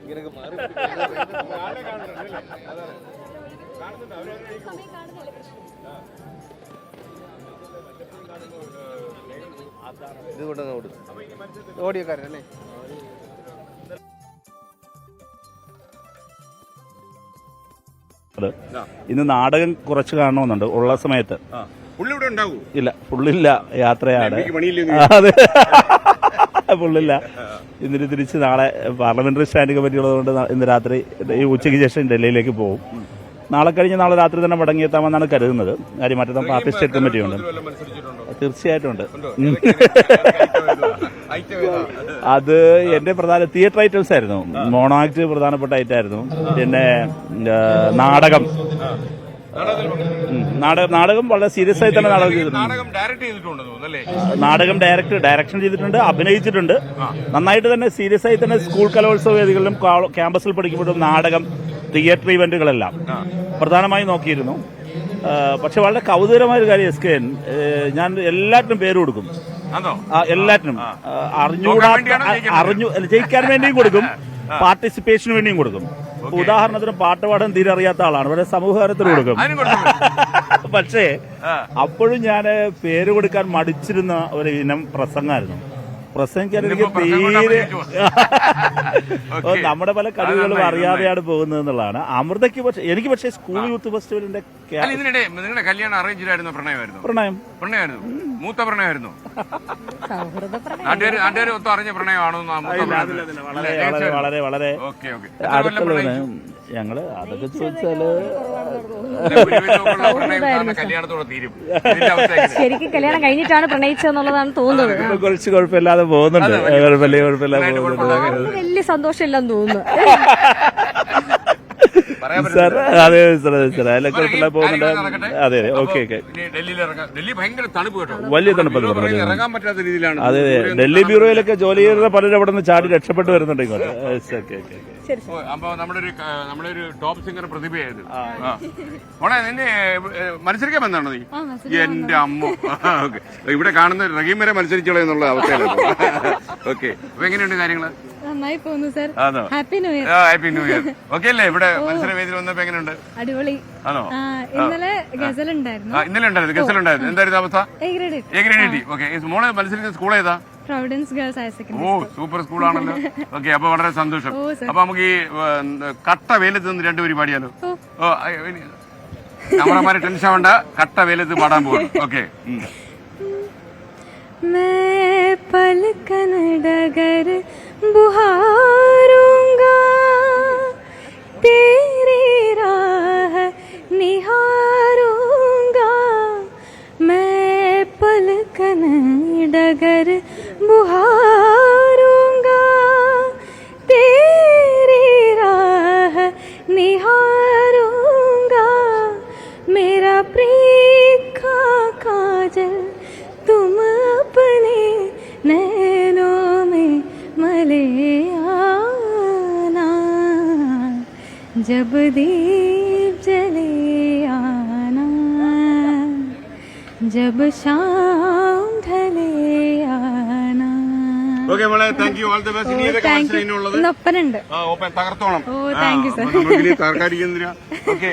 ഇങ്ങനെയൊക്കെ മാറി ഇത് കൊണ്ടുവന്ന് കൊടുക്കും ഓഡിയോക്കാരല്ലേ ഇന്ന് നാടകം കുറച്ച് കാണണമെന്നുണ്ട് ഉള്ള സമയത്ത്. ഇല്ല പുള്ളില്ല യാത്രയാണ്. അതെ. ഫുള്ളില്ല ഇന്നിട്ട് തിരിച്ച് നാളെ പാർലമെന്ററി സ്റ്റാൻഡ് കമ്മിറ്റി ഉള്ളതുകൊണ്ട് ഇന്ന് രാത്രി ഈ ഉച്ചയ്ക്ക് ശേഷം ഡൽഹിയിലേക്ക് പോകും. നാളെ കഴിഞ്ഞ് നാളെ രാത്രി തന്നെ മടങ്ങിയെത്താമെന്നാണ് കരുതുന്നത്. കാര്യം മറ്റന്നാൾ പാർട്ടി സ്റ്റേറ്റ് കമ്മിറ്റിയുണ്ട്. തീർച്ചയായിട്ടും ഉണ്ട്? അത് എന്റെ പ്രധാന തിയേറ്റർ ഐറ്റംസ് ആയിരുന്നു. മോണാക്ട് പ്രധാനപ്പെട്ട ഐറ്റം ആയിരുന്നു. പിന്നെ നാടകം. നാടകം നാടകം വളരെ സീരിയസ് ആയി തന്നെ നാടകം ചെയ്തിട്ടുണ്ട്. നാടകം ഡയറക്ട് ഡയറക്ഷൻ ചെയ്തിട്ടുണ്ട് അഭിനയിച്ചിട്ടുണ്ട്. നന്നായിട്ട് തന്നെ സീരിയസ് ആയി തന്നെ സ്കൂൾ കലോത്സവ വേദികളിലും ക്യാമ്പസിൽ പഠിക്കുമ്പോഴും നാടകം തിയേറ്റർ ഇവന്റുകളെല്ലാം പ്രധാനമായി നോക്കിയിരുന്നു. പക്ഷെ വളരെ കൗതുകരമായ ഒരു കാര്യം എസ് കെ എൻ ഞാൻ എല്ലാറ്റിനും പേര് കൊടുക്കും. എല്ലാറ്റിനും. ജയിക്കുന്നത്? അറിഞ്ഞു ജയിക്കാൻ വേണ്ടിയും കൊടുക്കും. പാർട്ടിസിപ്പേഷന് വേണ്ടിയും കൊടുക്കും. ഉദാഹരണത്തിന് പാട്ട് പാടാൻ തീരെ അറിയാത്ത ആളാണ്. പക്ഷേ സമൂഹകാര്യത്തിന് കൊടുക്കും. പക്ഷേ അപ്പോഴും ഞാൻ പേര് കൊടുക്കാൻ മടിച്ചിരുന്ന ഒരു ഇനം പ്രസംഗമായിരുന്നു പ്രസംഗിക്കാൻ എനിക്ക് തീരെ നമ്മുടെ പല കഴിവുകളും അറിയാതെയാണ് പോകുന്നത് എന്നുള്ളതാണ്. അമൃതയ്ക്ക് പക്ഷേ എനിക്ക് പക്ഷേ സ്കൂൾ യൂത്ത് ഫെസ്റ്റിവലിന്റെ കല്യാണം അറേഞ്ച് പ്രണയമായിരുന്നു? പ്രണയം. പ്രണയമായിരുന്നു. മൂത്ത പ്രണയമായിരുന്നു നാട്ടുകാർ നാട്ടുകാർ ഒത്തും അറിഞ്ഞ പ്രണയമാണോ വളരെ വളരെ വളരെ ഓക്കെ ഓക്കെ. ഞങ്ങൾ അതൊക്കെ ചോദിച്ചാൽ? ശരിക്കും കല്യാണം കഴിഞ്ഞിട്ടാണ് പ്രണയിച്ചതെന്നുള്ളതാണ് തോന്നുന്നത്. കുറച്ച് കുഴപ്പമില്ലാതെ പോകുന്നുണ്ട്. കുഴപ്പമില്ല കുഴപ്പമില്ലാതെ പോകുന്നുണ്ട്. വലിയ സന്തോഷമില്ലെന്ന് തോന്നുന്നു. സാർ പറ്റില്ല. അതെ സാർ അതെ സാർ അതിലെ കുഴപ്പമില്ല പോകുന്നുണ്ട്. കാര്യങ്ങൾ അതെ അതെ ഓക്കെ ഓക്കെ. ഇനി ഡൽഹിയിൽ ഇറങ്ങാം. ഡൽഹി ഭയങ്കര തണുപ്പ് കേട്ടോ. വലിയ അതെ അതെ. ഡൽഹി ബ്യൂറോയിലൊക്കെ ജോലി ചെയ്യുന്ന പലരും അവിടെ നിന്ന് ചാടി രക്ഷപ്പെട്ടു വരുന്നുണ്ട് ഇങ്ങോട്ട്. അപ്പൊ നമ്മുടെ ഒരു നമ്മുടെ ഒരു ടോപ്പ് സിംഗർ പ്രതിഭയായിരുന്നു. മോളെ നിന്നെ മത്സരിക്കാൻ വന്നാണോ നീ? എന്റെ അമ്മ. ഇവിടെ കാണുന്ന റഹീം വരെ മത്സരിച്ചോളെ എന്നുള്ള അവസ്ഥയിലാണ് ഓക്കെ. അപ്പൊ എങ്ങനെയുണ്ട് കാര്യങ്ങൾ? നന്നായി പോകുന്നു sir happy new year happy new year okay അല്ലേ? ഇവിടെ മത്സര വേദിയിൽ വന്നപ്പോ എങ്ങനെയുണ്ട് അടിപൊളി. ആണോ? ഇന്നലെ ഗസൽ ഉണ്ടായിരുന്നു. ഇന്നലെ ഉണ്ടായിരുന്നു. ഗസൽ ഉണ്ടായിരുന്നു. എന്തായിരുന്നു അവസ്ഥ? എ ഗ്രേഡ് ഓക്കെ മോളെ മത്സരിക്കുന്ന സ്കൂൾ ഏതാ? പ്രൊവിഡൻസ് ഗേൾസ് ഹയർ സെക്കൻഡറി ഓ സൂപ്പർ സ്കൂളാണല്ലോ ഓക്കെ അപ്പൊ വളരെ സന്തോഷം. അപ്പോൾ അപ്പൊ നമുക്ക് ഈ കട്ട വെയിലത്ത് നിന്ന് രണ്ടുപേരും പാടിയാലോ ഓ. ക്യാമറമാരെ ടെൻഷൻ വേണ്ട കട്ട വെയിലത്ത് പാടാൻ പോകും ഓക്കെ जब दीप जले आना जब शाम ढले आना ഓക്കെ മോളെ thank you all the best ഇനി ഏതൊക്കെ മത്സരം ഇനിയുള്ളത് ഇന്നൊപ്പനുണ്ട് ആ open തകർത്തോളം oh, thank you, sir. തകർക്കാതിരിക്കുന്നില്ല okay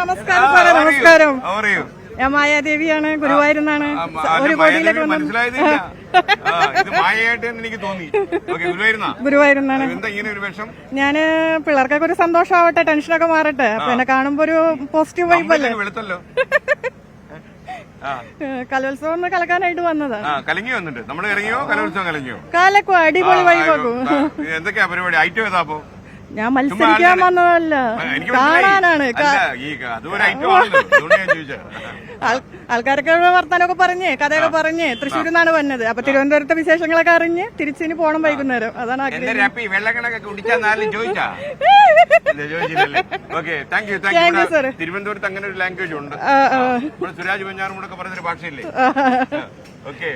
നമസ്കാരം സാറേ, നമസ്കാരം. പറയൂ ഞാൻ മായാദേവിയാണ് ഗുരുവായൂരുന്നാണ് ഒരു കോടിയിലേക്ക് വന്നു മനസ്സിലായതില്ല ഗുരുവായൂരുന്നാണ്. ഞാൻ പിള്ളേർക്കൊക്കെ ഒരു സന്തോഷമാവട്ടെ ടെൻഷനൊക്കെ മാറട്ടെ. അപ്പൊ എന്നെ കാണുമ്പോ ഒരു പോസിറ്റീവ് വൈബ് അല്ലേ? കലോത്സവം ഒന്ന് കലക്കാനായിട്ട് വന്നതാ. കലങ്ങി വന്നിട്ട്? നമ്മൾ ഇറങ്ങിയോ കലോത്സവം കലങ്ങിയോ? കാലക്കും അടിപൊളി വൈബ് വൈബാക്കും എന്തൊക്കെയാ പരിപാടി? ഐറ്റം ഏതാ ഞാൻ മത്സരിക്കാൻ വന്നതല്ല. കാണാനാണ് ആൾക്കാരൊക്കെ വർത്താനൊക്കെ പറഞ്ഞ് കഥയൊക്കെ പറഞ്ഞ്. തൃശ്ശൂരിൽ നിന്നാണ് വന്നത്. അപ്പൊ തിരുവനന്തപുരത്തെ വിശേഷങ്ങളൊക്കെ അറിഞ്ഞ് തിരിച്ചിനി പോണം വൈകുന്നേരം. അതാണ് ആഗ്രഹം തിരുവനന്തപുരത്ത് അങ്ങനെ ഒരു ലാംഗ്വേജ് ഉണ്ട്. സുരാജ് പഞ്ചാറും കൂടെ പറഞ്ഞൊരു ഭാഷയില്ലേ? ഓക്കെ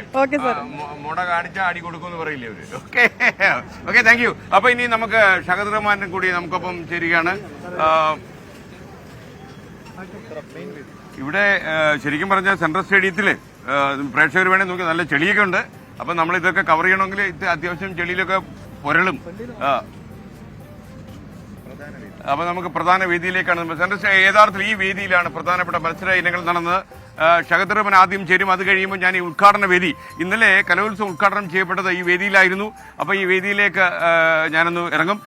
മുട കാണിച്ച അടി കൊടുക്കുമെന്ന് പറയില്ലേ അവർ? ഓക്കെ ഓക്കെ താങ്ക് യു അപ്പൊ ഇനി നമുക്ക് ഷഹദ് റഹ്മാനും കൂടി നമുക്കൊപ്പം ചേരുകയാണ്. ഇവിടെ ശരിക്കും പറഞ്ഞാൽ സെൻട്രൽ സ്റ്റേഡിയത്തിൽ പ്രേക്ഷകർ വേണേ നോക്കി നല്ല ചെളിയൊക്കെ ഉണ്ട്. അപ്പൊ നമ്മൾ ഇതൊക്കെ കവർ ചെയ്യണമെങ്കിൽ ഇത് അത്യാവശ്യം ചെളിയിലൊക്കെ പുരളും. ആ. അപ്പൊ നമുക്ക് പ്രധാന വേദിയിലേക്കാണ് യഥാർത്ഥത്തിൽ ഈ വേദിയിലാണ് പ്രധാനപ്പെട്ട മത്സര ഇനങ്ങൾ നടന്നത്. ആ, ഷഹദ് റഹ്മാൻ ആദ്യം ചേരും. അത് കഴിയുമ്പോൾ ഞാൻ ഈ ഉദ്ഘാടന വേദി ഇന്നലെ കലോത്സവം ഉദ്ഘാടനം ചെയ്യപ്പെട്ടത് ഈ വേദിയിലായിരുന്നു. അപ്പൊ ഈ വേദിയിലേക്ക് ഞാനൊന്ന് ഇറങ്ങും.